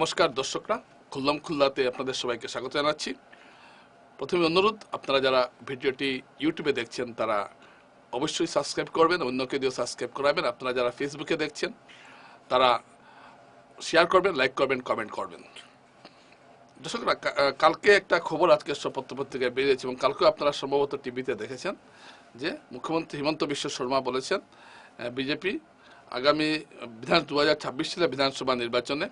নমস্কার দর্শকরা, খুল্লাম খুল্লাতে আপনাদের সবাইকে স্বাগত জানাচ্ছি। প্রথমে অনুরোধ, আপনারা যারা ভিডিওটি ইউটিউবে দেখছেন, তারা অবশ্যই সাবস্ক্রাইব করবেন, অন্যকে দিয়েও সাবস্ক্রাইব করাবেন। আপনারা যারা ফেসবুকে দেখছেন, তারা শেয়ার করবেন, লাইক করবেন, কমেন্ট করবেন। দর্শকরা কালকে একটা খবর আজকে পত্রপত্রিকায় বেরিয়েছে এবং কালকেও আপনারা সম্ভবত টিভিতে দেখেছেন যে মুখ্যমন্ত্রী হিমন্ত বিশ্ব শর্মা বলেছেন বিজেপি আগামী বিধান দু হাজার ছাব্বিশ সালে বিধানসভা নির্বাচনে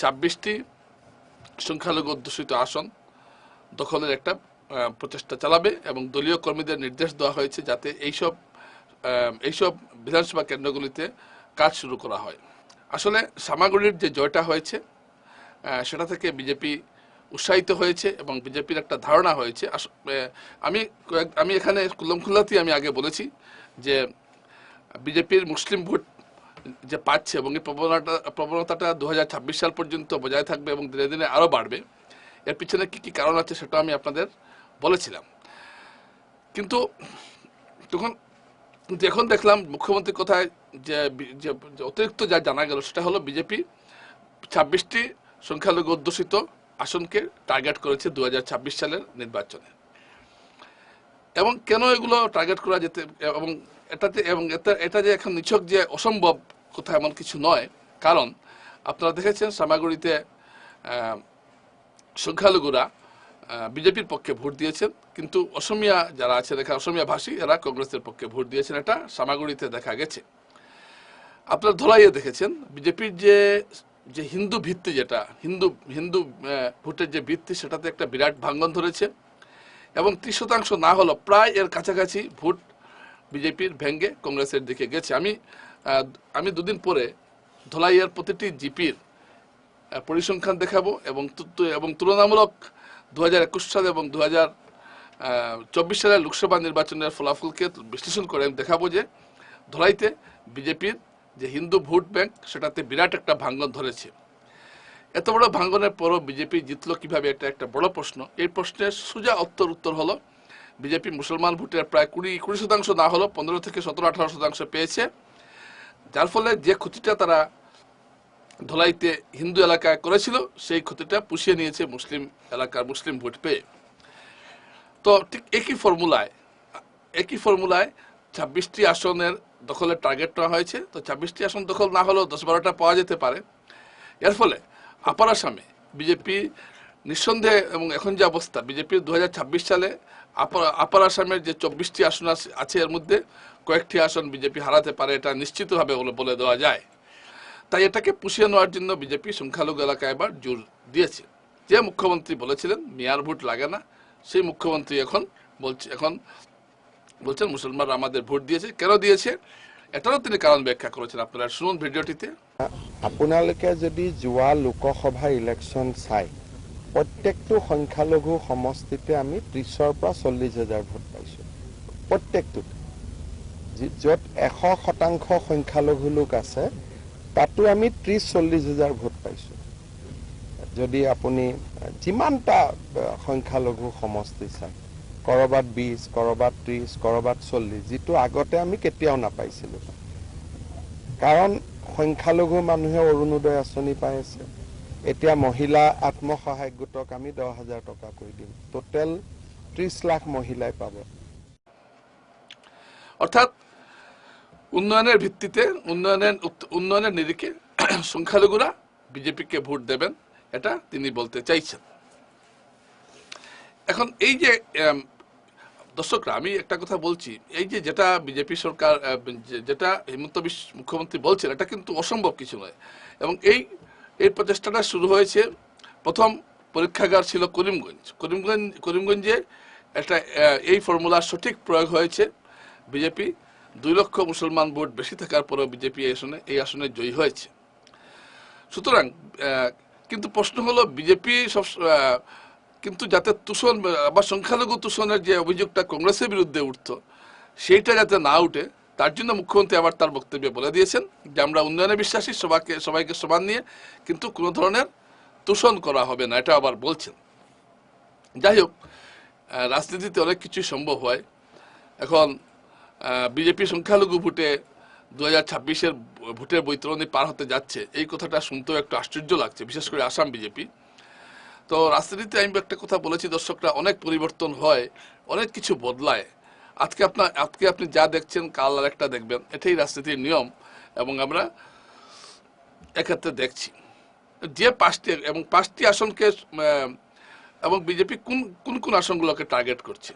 ছাব্বিশটি সংখ্যালঘু অধ্যুষিত আসন দখলের একটা প্রচেষ্টা চালাবে এবং দলীয় কর্মীদের নির্দেশ দেওয়া হয়েছে যাতে এইসব এইসব বিধানসভা কেন্দ্রগুলিতে কাজ শুরু করা হয়। আসলে সামাগুড়ির যে জয়টা হয়েছে সেটা থেকে বিজেপি উৎসাহিত হয়েছে এবং বিজেপির একটা ধারণা হয়েছে। আমি আমি এখানে খুল্লমখুল্লাতেই আমি আগে বলেছি যে বিজেপির মুসলিম ভোট যে পাচ্ছে এবং এই প্রবণতা, প্রবণতাটা দু হাজার ছাব্বিশ সাল পর্যন্ত বজায় থাকবে এবং দিনে দিনে আরও বাড়বে। এর পিছনে কি কি কারণ আছে সেটা আমি আপনাদের বলেছিলাম। কিন্তু তখন এখন দেখলাম মুখ্যমন্ত্রীর কথায় যে যে যে অতিরিক্ত যা জানা গেল সেটা হলো বিজেপি ছাব্বিশটি সংখ্যালঘু অধ্যুষিত আসনকে টার্গেট করেছে দু হাজার ছাব্বিশ সালের নির্বাচনে। এবং কেন এগুলো টার্গেট করা যেতে, এবং এটাতে এবং এটা এটা যে এখন নিছক যে অসম্ভব কথা এমন কিছু নয়। কারণ আপনারা দেখেছেন সামাগুড়িতে সংখ্যালঘুরা বিজেপির পক্ষে ভোট দিয়েছেন। কিন্তু অসমিয়া যারা আছে দেখা অসমিয়া ভাষী, এরা কংগ্রেসের পক্ষে ভোট দিয়েছেন। এটা সামাগুড়িতে দেখা গেছে। আপনারা ধলাইয়ে দেখেছেন, বিজেপির যে যে হিন্দু ভিত্তি যেটা, হিন্দু হিন্দু ভোটের যে ভিত্তি, সেটাতে একটা বিরাট ভাঙ্গন ধরেছে। এবং ত্রিশ শতাংশ না হলো প্রায় এর কাছাকাছি ভোট বিজেপির ভেঙ্গে কংগ্রেসের দিকে গেছে। আমি আমি দুদিন পরে ধলাইয়ের প্রতিটি জিপির পরিসংখ্যান দেখাবো এবং এবং তুলনামূলক দু হাজার একুশ সাল এবং দু চব্বিশ সালের লোকসভা নির্বাচনের ফলাফলকে বিশ্লেষণ করে আমি দেখাবো যে ধলাইতে বিজেপির যে হিন্দু ভোট ব্যাংক, সেটাতে বিরাট একটা ভাঙ্গন ধরেছে। এত বড় ভাঙ্গনের পরও বিজেপি জিতলো কীভাবে, এটা একটা বড় প্রশ্ন। এই প্রশ্নের সোজা উত্তর উত্তর হলো বিজেপি মুসলমান ভোটের প্রায় কুড়ি কুড়ি শতাংশ না হলো পনেরো থেকে সতেরো, আঠারো শতাংশ পেয়েছে। যার ফলে যে ক্ষতিটা তারা ধলাইতে হিন্দু এলাকায় করেছিল, সেই ক্ষতিটা পুষিয়ে নিয়েছে মুসলিম এলাকার মুসলিম ভোট পেয়ে। তো ঠিক একই ফর্মুলায় একই ফর্মুলায় ছাব্বিশটি আসনের দখলের টার্গেট নেওয়া হয়েছে। তো ছাব্বিশটি আসন দখল না হলেও দশ, বারোটা পাওয়া যেতে পারে। এর ফলে আপার আসামে বিজেপি নিঃসন্দেহে এবং এখন যে অবস্থা বিজেপির দু হাজার ছাব্বিশ সালে আপার আসামের যে চব্বিশটি আসন আছে- এর মধ্যে কয়েকটি আসন বিজেপি হারাতে পারে, এটা নিশ্চিতভাবে বলে দেওয়া যায়। তাই এটাকে পুষিয়ে নেওয়ার জন্য বিজেপি সংখ্যালঘু এলাকায় এবার জোর দিয়েছে। যে মুখ্যমন্ত্রী বলেছিলেন, মেয়ার ভোট লাগে না। সেই মুখ্যমন্ত্রী এখন বলছে, এখন বলছেন, মুসলমানরা আমাদের ভোট দিয়েছে। কেন দিয়েছে? এটারও তিনি কারণ ব্যাখ্যা করেছেন। আপনারা শুনুন ভিডিওটিতে। আপোনালোকে যদি যোৱা লোকসভা ইলেকশ্যন চাই প্ৰত্যেকটো সংখ্যালঘু সমষ্টিতে আমি ত্ৰিছৰ পৰা চল্লিছ হাজাৰ ভোট পাইছোঁ। প্ৰত্যেকটোতে। য'ত এশ শতাংশ সংখ্যালঘু লোক আছে তাতো আমি ত্ৰিছ চল্লিছ হাজাৰ ভোট পাইছোঁ। যদি আপুনি যিমানটা সংখ্যালঘু সমষ্টি চায় ক'ৰবাত বিছ ক'ৰবাত ত্ৰিছ ক'ৰবাত চল্লিছ যিটো আগতে আমি কেতিয়াও নাপাইছিলোঁ। কাৰণ সংখ্যালঘু মানুহে অৰুণোদয় আঁচনি পাই আছে। এতিয়া মহিলা আত্মসহায়ক গোটক আমি দহ হাজাৰ টকা কৰি দিম। টোটেল ত্ৰিছ লাখ মহিলাই পাব। অর্থাৎ উন্নয়নের ভিত্তিতে উন্নয়নের উন্নয়নের নিরিখে সংখ্যালঘুরা বিজেপিকে ভোট দেবেন, এটা তিনি বলতে চাইছেন। এখন এই যে দর্শকরা, আমি একটা কথা বলছি, এই যে যেটা বিজেপি সরকার যেটা হেমন্ত বিশ্ব মুখ্যমন্ত্রী বলছেন, এটা কিন্তু অসম্ভব কিছু নয়। এবং এই এই প্রচেষ্টাটা শুরু হয়েছে, প্রথম পরীক্ষাগার ছিল করিমগঞ্জ। করিমগঞ্জ, করিমগঞ্জে একটা এই ফর্মুলার সঠিক প্রয়োগ হয়েছে বিজেপি। দুই লক্ষ মুসলমান ভোট বেশি থাকার পরেও বিজেপি এই আসনে এই আসনে জয়ী হয়েছে। সুতরাং কিন্তু প্রশ্ন হলো, বিজেপি সব কিন্তু যাতে তুষণ বা সংখ্যালঘু তুষণের যে অভিযোগটা কংগ্রেসের বিরুদ্ধে উঠত, সেইটা যাতে না উঠে তার জন্য মুখ্যমন্ত্রী আবার তার বক্তব্যে বলে দিয়েছেন যে আমরা উন্নয়নে বিশ্বাসী, সবাইকে সবাইকে সমান নিয়ে কিন্তু কোনো ধরনের তুষণ করা হবে না, এটা আবার বলছেন। যাই হোক রাজনীতিতে অনেক কিছুই সম্ভব হয়। এখন বিজেপি সংখ্যালঘু ভোটে দু হাজার ছাব্বিশের ভোটের বৈতরণী পার হতে যাচ্ছে, এই কথাটা শুনতেও একটু আশ্চর্য লাগছে, বিশেষ করে আসাম বিজেপি। তো রাজনীতিতে আমি একটা কথা বলেছি, দর্শকরা অনেক পরিবর্তন হয়, অনেক কিছু বদলায়। আজকে আপনার আজকে আপনি যা দেখছেন, কাল আর একটা দেখবেন। এটাই রাজনীতির নিয়ম, এবং আমরা এক্ষেত্রে দেখছি। যে পাঁচটি, এবং পাঁচটি আসনকে এবং বিজেপি কোন কোন কোন আসনগুলোকে টার্গেট করছে?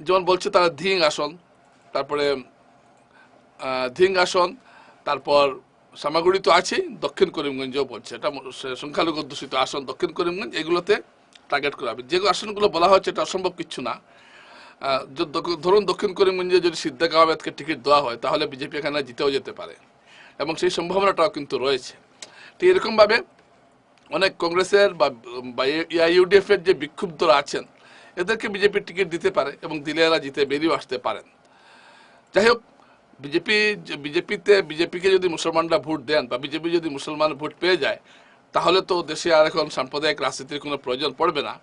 যেমন বলছে তারা ধিং আসন, তারপরে ধিং আসন, তারপর সামাগুড়ি তো আছেই, দক্ষিণ করিমগঞ্জও বলছে। এটা সংখ্যালঘু অধ্যুষিত আসন দক্ষিণ করিমগঞ্জ, এগুলোতে টার্গেট করা হবে। যে আসনগুলো বলা হচ্ছে এটা অসম্ভব কিছু না। ধরুন দক্ষিণ করিমগঞ্জে যদি সিদ্দিক আহমেদকে টিকিট দেওয়া হয়, তাহলে বিজেপি এখানে জিতেও যেতে পারে। এবং সেই সম্ভাবনাটাও কিন্তু রয়েছে। ঠিক এরকমভাবে অনেক কংগ্রেসের বা ইউডিএফ এর যে বিক্ষুব্ধরা আছেন, এদেরকে বিজেপি টিকিট দিতে পারে এবং দিলে এরা জিতে বেরিয়েও আসতে পারেন। যাই হোক, বিজেপি বিজেপিতে, বিজেপিকে যদি মুসলমানরা ভোট দেন বা বিজেপি যদি মুসলমান ভোট পেয়ে যায়, তাহলে তো দেশে আর এখন সাম্প্রদায়িক রাজনীতির কোনো প্রয়োজন পড়বে না।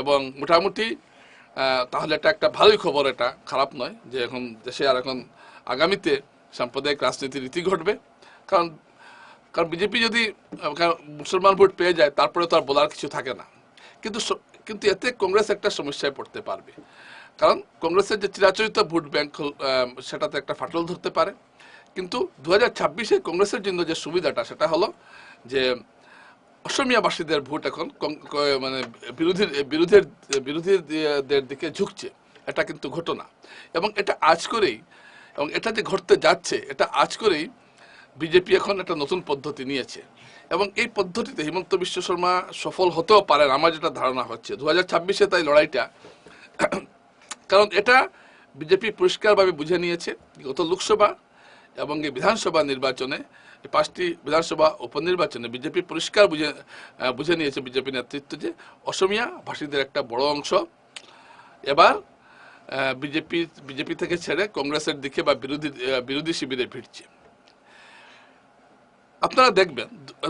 এবং মোটামুটি তাহলে এটা একটা ভালোই খবর, এটা খারাপ নয় যে এখন দেশে আর এখন আগামীতে সাম্প্রদায়িক রাজনীতির রীতি ঘটবে। কারণ কারণ বিজেপি যদি মুসলমান ভোট পেয়ে যায় তারপরে তো আর বলার কিছু থাকে না। কিন্তু কিন্তু এতে কংগ্রেস একটা সমস্যায় পড়তে পারবে। কারণ কংগ্রেসের যে চিরাচরিত ভোট ব্যাংক সেটাতে একটা ফাটল ধরতে পারে। কিন্তু দু হাজার ছাব্বিশে কংগ্রেসের জন্য যে সুবিধাটা, সেটা হলো যে অসমিয়াবাসীদের ভোট এখন মানে বিরোধী বিরোধীর, বিরোধীদের দিকে ঝুঁকছে। এটা কিন্তু ঘটনা। এবং এটা আজ করেই, এবং এটা যে ঘটতে যাচ্ছে, এটা আজ করেই বিজেপি এখন একটা নতুন পদ্ধতি নিয়েছে। এবং এই পদ্ধতিতে হিমন্ত বিশ্ব শর্মা সফল হতেও পারেন আমার যেটা ধারণা হচ্ছে। দু হাজার ছাব্বিশে তাই লড়াইটা, কারণ এটা বিজেপি পরিষ্কারভাবে বুঝে নিয়েছে। গত লোকসভা এবং এই বিধানসভা নির্বাচনে পাঁচটি বিধানসভা উপনির্বাচনে বিজেপি পরিষ্কার বুঝে বুঝে নিয়েছে বিজেপি নেতৃত্ব যে অসমিয়া ভাষীদের একটা বড় অংশ। এবার বিজেপি বিজেপি থেকে ছেড়ে কংগ্রেসের দিকে বা বিরোধী বিরোধী শিবিরে ভিড়ছে আপনারা দেখবেন,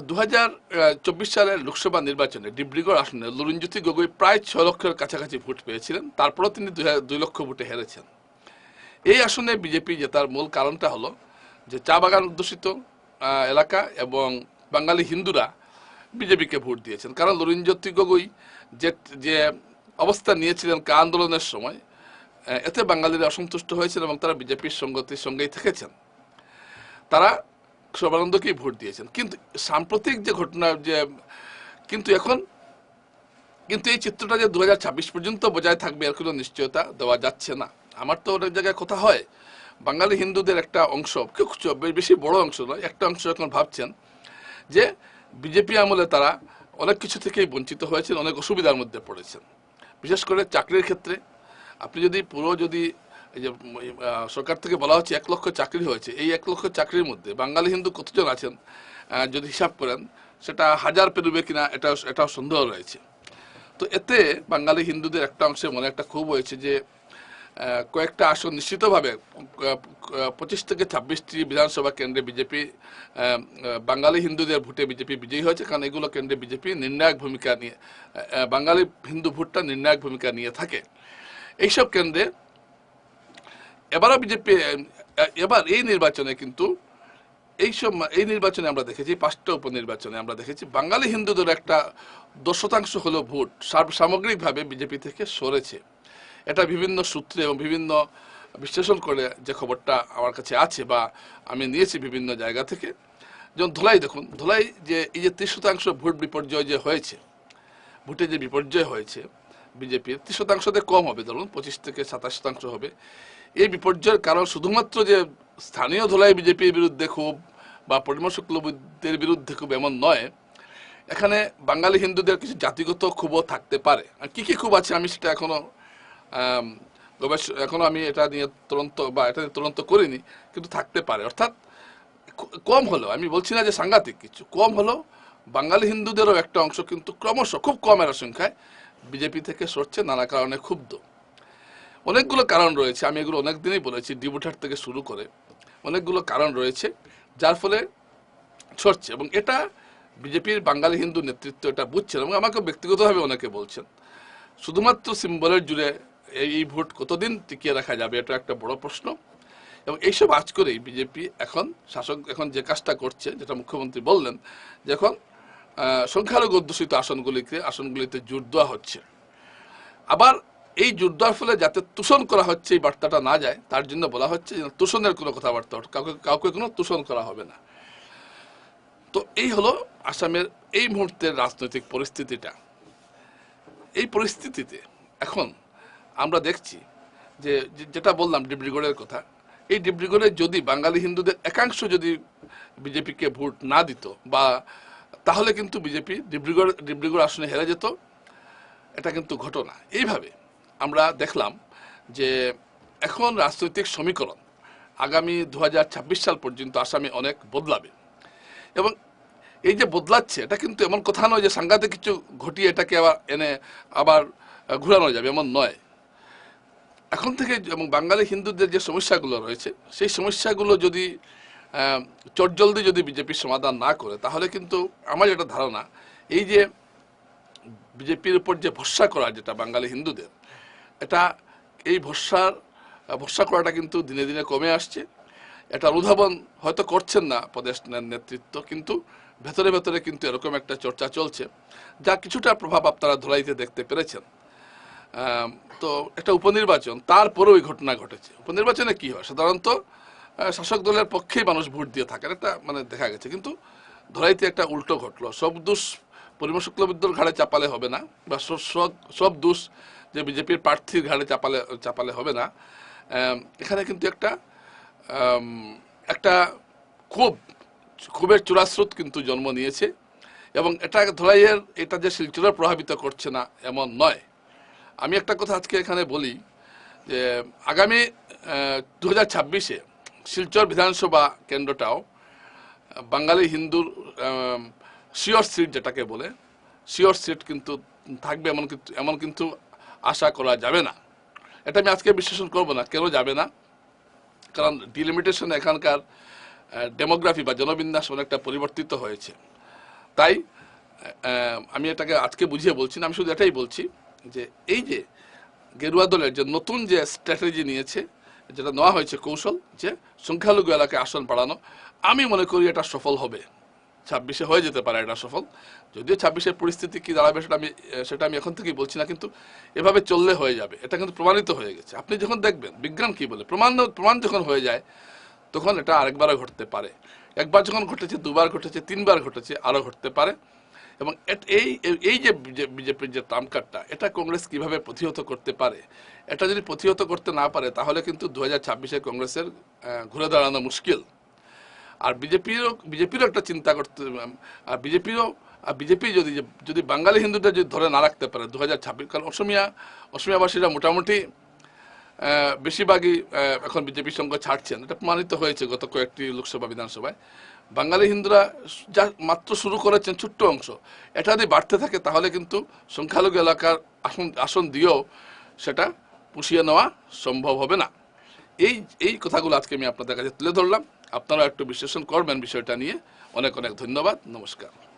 দু হাজার চব্বিশ সালের লোকসভা নির্বাচনে ডিব্রুগড় আসনে লুরিনজ্যোতি গগৈ প্রায় ছ লক্ষের কাছাকাছি ভোট পেয়েছিলেন। তারপরও তিনি দুই লক্ষ ভোটে হেরেছেন। এই আসনে বিজেপি জেতার মূল কারণটা হলো যে চা বাগান অধ্যুষিত এলাকা এবং বাঙালি হিন্দুরা বিজেপিকে ভোট দিয়েছেন। কারণ লুরিনজ্যোতি গগৈ যে যে অবস্থা নিয়েছিলেন কা আন্দোলনের সময় এতে বাঙালিরা অসন্তুষ্ট হয়েছেন এবং তারা বিজেপির সঙ্গতির সঙ্গেই থেকেছেন। তারা সর্বানন্দকেই ভোট দিয়েছেন। কিন্তু সাম্প্রতিক যে ঘটনা, যে, কিন্তু এখন, কিন্তু এই চিত্রটা যে দু হাজার ছাব্বিশ পর্যন্ত বজায় থাকবে এর কোনো নিশ্চয়তা দেওয়া যাচ্ছে না। আমার তো অনেক জায়গায় কথা হয় বাঙালি হিন্দুদের একটা অংশ বেশি বড় অংশ নয়, একটা অংশ এখন ভাবছেন যে বিজেপি আমলে তারা অনেক কিছু থেকেই বঞ্চিত হয়েছেন, অনেক অসুবিধার মধ্যে পড়েছেন। বিশেষ করে চাকরির ক্ষেত্রে, আপনি যদি পুরো যদি এই যে সরকার থেকে বলা হচ্ছে এক লক্ষ চাকরি হয়েছে, এই এক লক্ষ চাকরির মধ্যে বাঙালি হিন্দু কতজন আছেন যদি হিসাব করেন, সেটা হাজার পেরোবে কিনা এটা এটাও সন্দেহ রয়েছে। তো এতে বাঙালি হিন্দুদের একটা অংশে মনে একটা ক্ষোভ হয়েছে যে কয়েকটা আসন নিশ্চিতভাবে পঁচিশ থেকে ছাব্বিশটি বিধানসভা কেন্দ্রে বিজেপি বাঙালি হিন্দুদের ভোটে বিজেপি বিজয়ী হয়েছে, কারণ এগুলো কেন্দ্রে বিজেপি নির্ণায়ক ভূমিকা নিয়ে বাঙালি হিন্দু ভোটটা নির্ণায়ক ভূমিকা নিয়ে থাকে। এইসব কেন্দ্রে এবারও বিজেপি এবার এই নির্বাচনে কিন্তু এই সব এই নির্বাচনে আমরা দেখেছি, পাঁচটা উপনির্বাচনে আমরা দেখেছি, বাঙালি হিন্দুদের একটা দশ শতাংশ হলো ভোট সামগ্রিকভাবে বিজেপি থেকে সরেছে। এটা বিভিন্ন সূত্রে এবং বিভিন্ন বিশ্লেষণ করে যে খবরটা আমার কাছে আছে বা আমি নিয়েছি বিভিন্ন জায়গা থেকে। যেমন ধলাই দেখুন, ধলাই যে এই যে ত্রিশ শতাংশ ভোট বিপর্যয় যে হয়েছে, ভোটে যে বিপর্যয় হয়েছে বিজেপির ত্রিশ শতাংশতে কম হবে ধরুন, পঁচিশ থেকে সাতাশ শতাংশ হবে। এই বিপর্যয়ের কারণ শুধুমাত্র যে স্থানীয় ধলাই বিজেপির বিরুদ্ধে খুব বা পরিমল শুক্লবৈদ্যের বিরুদ্ধে খুব এমন নয়, এখানে বাঙালি হিন্দুদের কিছু জাতিগত ক্ষোভও থাকতে পারে। আর কি কি ক্ষোভ আছে আমি সেটা এখনও আম, গবেষ- এখনও আমি এটা নিয়ে তদন্ত বা এটা নিয়ে তদন্ত করিনি কিন্তু থাকতে পারে। অর্থাৎ কম হলো আমি বলছি না যে সাংঘাতিক কিছু কম হলো বাঙালি হিন্দুদেরও একটা অংশ কিন্তু ক্রমশ খুব কম কমের সংখ্যায় বিজেপি থেকে সরছে নানা কারণে ক্ষুব্ধ। অনেকগুলো কারণ রয়েছে আমি এগুলো অনেক দিনই বলেছি ডিবুটার থেকে শুরু করে অনেকগুলো কারণ রয়েছে যার ফলে সরছে এবং এটা বিজেপির বাঙালি হিন্দু নেতৃত্ব এটা বুঝছেন এবং আমাকে ব্যক্তিগতভাবে অনেকে বলছেন। শুধুমাত্র সিম্বলের জুড়ে এই ভোট কতদিন টিকিয়ে রাখা যাবে? এটা একটা বড় প্রশ্ন। এবং এইসব আজ করেই বিজেপি এখন, শাসক এখন যে কাজটা করছে, যেটা মুখ্যমন্ত্রী বললেন, যে এখন সংখ্যালঘু অধ্যুষিত আসনগুলিকে, আসনগুলিতে জোর দেওয়া হচ্ছে। আবার এই জোর দেওয়ার ফলে যাতে তুষণ করা হচ্ছে, এই বার্তাটা না যায়, তার জন্য বলা হচ্ছে যে তুষণের কোনো কথাবার্তা। কাউকে কাউকে কোনো তুষণ করা হবে না। তো এই হলো আসামের এই মুহূর্তের রাজনৈতিক পরিস্থিতিটা। এই পরিস্থিতিতে এখন আমরা দেখছি যে যেটা বললাম ডিব্রুগড়ের কথা, এই ডিব্রুগড়ে যদি বাঙালি হিন্দুদের একাংশ যদি বিজেপিকে ভোট না দিত, বা তাহলে কিন্তু বিজেপি ডিব্রুগড় ডিব্রুগড় আসনে হেরে যেত। এটা কিন্তু ঘটনা। এইভাবে আমরা দেখলাম যে এখন রাজনৈতিক সমীকরণ আগামী দু হাজার ছাব্বিশ সাল পর্যন্ত আসামে অনেক বদলাবে। এবং এই যে বদলাচ্ছে, এটা কিন্তু এমন কথা নয় যে সাংঘাতিক কিছু ঘটিয়ে এটাকে আবার এনে আবার ঘোরানো যাবে, এমন নয়। এখন থেকে এবং বাঙালি হিন্দুদের যে সমস্যাগুলো রয়েছে, সেই সমস্যাগুলো যদি চটজলদি যদি বিজেপি সমাধান না করে, তাহলে কিন্তু আমার যেটা ধারণা, এই যে বিজেপির উপর যে ভরসা করা যেটা বাঙালি হিন্দুদের, এটা এই ভরসার, ভরসা করাটা কিন্তু দিনে দিনে কমে আসছে। এটা অনুধাবন হয়তো করছেন না প্রদেশ নেতৃত্ব, কিন্তু ভেতরে ভেতরে কিন্তু এরকম একটা চর্চা চলছে, যা কিছুটা প্রভাব আপনারা ধরাইতে দেখতে পেরেছেন। তো একটা উপনির্বাচন তারপরে ওই ঘটনা ঘটেছে। উপনির্বাচনে কি হয়? সাধারণত শাসক দলের পক্ষেই মানুষ ভোট দিয়ে থাকেন, এটা মানে দেখা গেছে। কিন্তু ধরাইতে একটা উল্টো ঘটলো। সব দোষ পরিমল শুক্লবিদ্যুর ঘাড়ে চাপালে হবে না, বা সব দোষ যে বিজেপির প্রার্থীর ঘাড়ে চাপালে চাপালে হবে না। এখানে কিন্তু একটা একটা খুব খুবের চূড়াস্রোত কিন্তু জন্ম নিয়েছে। এবং এটা ধরাইয়ের, এটা যে শিলচরে প্রভাবিত করছে না, এমন নয়। আমি একটা কথা আজকে এখানে বলি যে আগামী দু হাজার ছাব্বিশে শিলচর বিধানসভা কেন্দ্রটাও, বাঙালি হিন্দুর শিওর সিট যেটাকে বলে, শিওর সিট কিন্তু থাকবে এমন কিন্তু এমন কিন্তু আশা করা যাবে না। এটা আমি আজকে বিশ্লেষণ করব না, কেন যাবে না? কারণ ডিলিমিটেশন এখানকার ডেমোগ্রাফি বা জনবিন্যাস অনেকটা পরিবর্তিত হয়েছে। তাই আমি এটাকে আজকে বুঝিয়ে বলছি না, আমি শুধু এটাই বলছি যে এই যে গেরুয়া দলের যে নতুন যে স্ট্র্যাটেজি নিয়েছে, যেটা নেওয়া হয়েছে কৌশল যে সংখ্যালঘু এলাকায় আসন বাড়ানো, আমি মনে করি এটা সফল হবে। ছাব্বিশে হয়ে যেতে পারে এটা সফল। যদিও ছাব্বিশের পরিস্থিতি কি দাঁড়াবে সেটা আমি সেটা আমি এখন থেকেই বলছি না, কিন্তু এভাবে চললে হয়ে যাবে। এটা কিন্তু প্রমাণিত হয়ে গেছে। আপনি যখন দেখবেন, বিজ্ঞান কি বলে, প্রমাণ প্রমাণ যখন হয়ে যায়, তখন এটা আরেকবারও ঘটতে পারে। একবার যখন ঘটেছে, দুবার ঘটেছে, তিনবার ঘটেছে, আরও ঘটতে পারে। এবং এই, এই- যে বিজেপির যে কার্ডটা এটা কংগ্রেস কীভাবে প্রতিহত করতে পারে? এটা যদি প্রতিহত করতে না পারে, তাহলে কিন্তু দু হাজার ছাব্বিশে কংগ্রেসের ঘুরে দাঁড়ানো মুশকিল। আর বিজেপিরও বিজেপিরও একটা চিন্তা করতে, আর বিজেপিরও, আর বিজেপি যদি যদি বাঙালি হিন্দুদের যদি ধরে না রাখতে পারে দু হাজার ছাব্বিশ, কারণ অসমিয়া, অসমিয়াবাসীরা মোটামুটি বেশিরভাগই এখন বিজেপির সঙ্গে ছাড়ছেন। এটা প্রমাণিত হয়েছে গত কয়েকটি লোকসভা বিধানসভায়। বাঙালি হিন্দুরা যা মাত্র শুরু করেছেন ছোট্ট অংশ, এটা যদি বাড়তে থাকে তাহলে কিন্তু সংখ্যালঘু এলাকার আসন আসন দিয়েও সেটা পুষিয়ে নেওয়া সম্ভব হবে না। এই এই কথাগুলো আজকে আমি আপনাদের কাছে তুলে ধরলাম। আপনারা একটু বিশ্লেষণ করবেন বিষয়টা নিয়ে। অনেক অনেক ধন্যবাদ। নমস্কার।